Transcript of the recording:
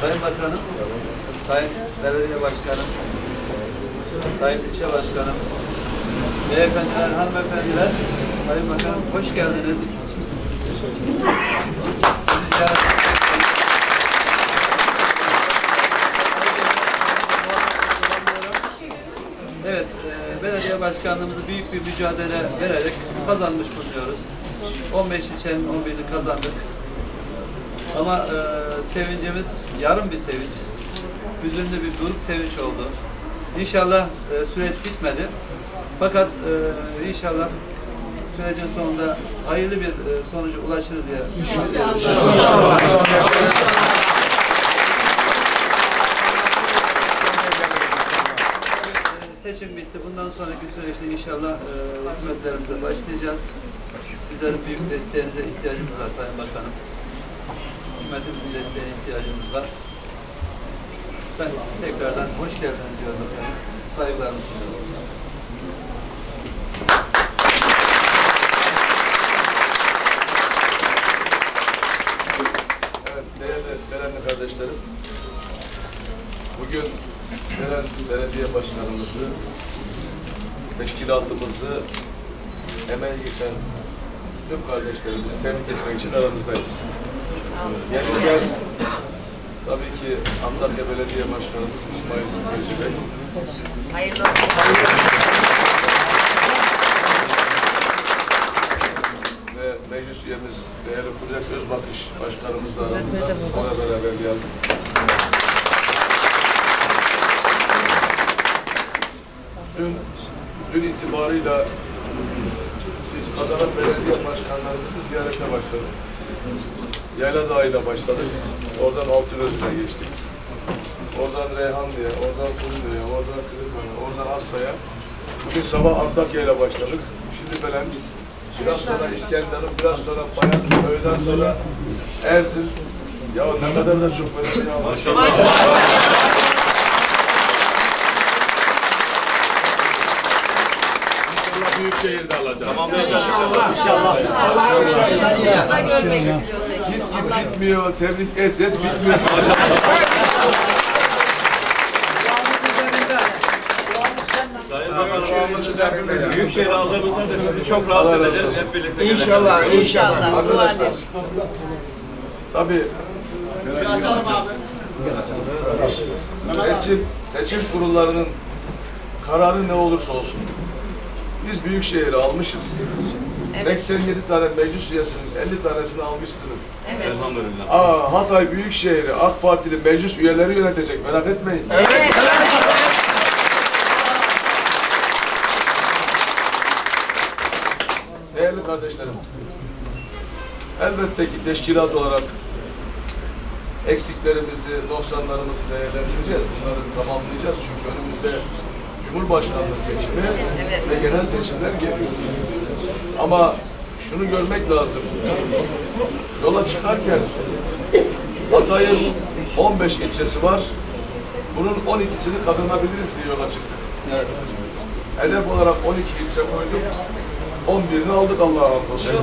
Sayın Bakanım, Sayın Belediye Başkanım, Sayın İlçe Başkanım, beyefendiler, hanımefendiler, Sayın Bakanım hoş geldiniz. Evet, e, belediye başkanlığımızı büyük bir mücadele vererek kazanmış bulunuyoruz. 15 ilçenin 11'ini kazandık. Ama e, sevincimiz yarım bir sevinç. Hüzünlü bir buruk sevinç oldu. İnşallah e, süreç bitmedi. Fakat e, inşallah sürecin sonunda hayırlı bir e, sonuca ulaşırız diye. Seçim bitti. Bundan sonraki süreçte inşallah e, hizmetlerimize başlayacağız. Sizlerin büyük desteğinize ihtiyacımız var Sayın Bakanım. Hükümetimizin desteğine ihtiyacımız var. Ben tekrardan hoş geldiniz diyorum efendim. Saygılarımı sunuyorum. Bugün Beren Belediye Başkanımızı, teşkilatımızı, emeği geçen tüm kardeşlerimizi tebrik etmek için aranızdayız. Yeniden tabii ki Antakya Belediye Başkanımız İsmail Gözü Bey, Hayırlı olsun. ve meclis üyemiz değerli Kudret Özbakış Başkanımız da aramızda. Ona beraber geldik. Dün, dün itibarıyla kazanan belediye başkanlarınızı ziyarete başladık. Yayla Dağı'yla başladık. Oradan Altınözü'ne geçtik. Oradan Reyhanlı'ya, oradan Kumlu'ya, oradan Kırıkhan'a, oradan Asya'ya. Bugün sabah Antakya ile başladık. Şimdi Belen, biraz sonra İskenderun, biraz sonra Bayaz, öğleden sonra Erzin. Ya ne kadar da çok belediye var. İnşallah. Büyük şehirde alacağız. Yanında görmek istiyoruz. Git git bitmiyor, tebrik et et bitmiyor. Sayın Bakanım, Büyükşehir aldığımızda da sizi çok rahatsız edeceğiz. Hep birlikte İnşallah, inşallah. Arkadaşlar, tabii. Seçim, seçim kurullarının kararı ne olursa olsun biz Büyükşehir'i almışız. 87 tane meclis üyesinin 50 tanesini almışsınız. Evet. Elhamdülillah. Aa, Hatay Büyükşehir'i AK Partili meclis üyeleri yönetecek merak etmeyin. Değerli kardeşlerim, elbette ki teşkilat olarak eksiklerimizi, noksanlarımızı değerlendireceğiz. Bunları tamamlayacağız çünkü önümüzde Cumhurbaşkanlığı seçimi Evet. ve genel seçimler geliyor. Ama şunu görmek lazım. Yola çıkarken Hatay'ın 15 ilçesi var. Bunun 12'sini kazanabiliriz diye yola çıktık. Hedef olarak 12 ilçe koyduk. 11'ini aldık Allah'a hamdolsun.